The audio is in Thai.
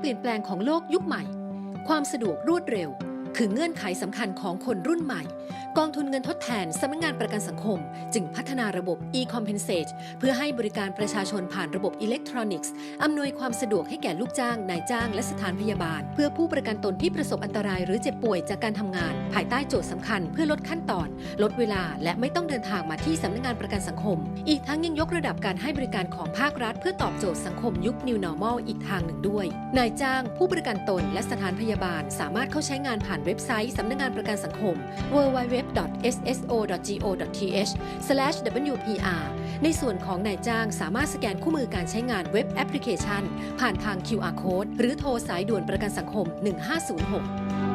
เปลี่ยนแปลงของโลกยุคใหม่ ความสะดวกรวดเร็ว คือเงื่อนไขสำคัญของคนรุ่นใหม่ กองทุนเงินทดแทนสำนักงานประกันสังคม จึงพัฒนาระบบ e-compensate เพื่อให้บริการประชาชนผ่านระบบอิเล็กทรอนิกส์ อำนวยความสะดวกให้แก่ลูกจ้าง นายจ้าง และสถานพยาบาล เพื่อผู้ประกันตนที่ประสบอันตรายหรือเจ็บป่วยจากการทำงาน ภายใต้โจทย์สำคัญ เพื่อลดขั้นตอน ลดเวลา และไม่ต้องเดินทางมาที่สำนักงานประกันสังคม อีกทั้งยังยกระดับการให้บริการของภาครัฐ เพื่อตอบโจทย์สังคมยุค New Normal อีกทางหนึ่งด้วย นายจ้าง ผู้ประกันตน และสถานพยาบาล สามารถเข้าใช้งานผ่านเว็บไซต์สำนักงานประกันสังคม www.sso.go.th/wpr ในส่วนของนายจ้างสามารถสแกนคู่มือการใช้งานเว็บแอปพลิเคชัน ผ่านทาง QR code หรือโทรสายด่วนประกันสังคม 1506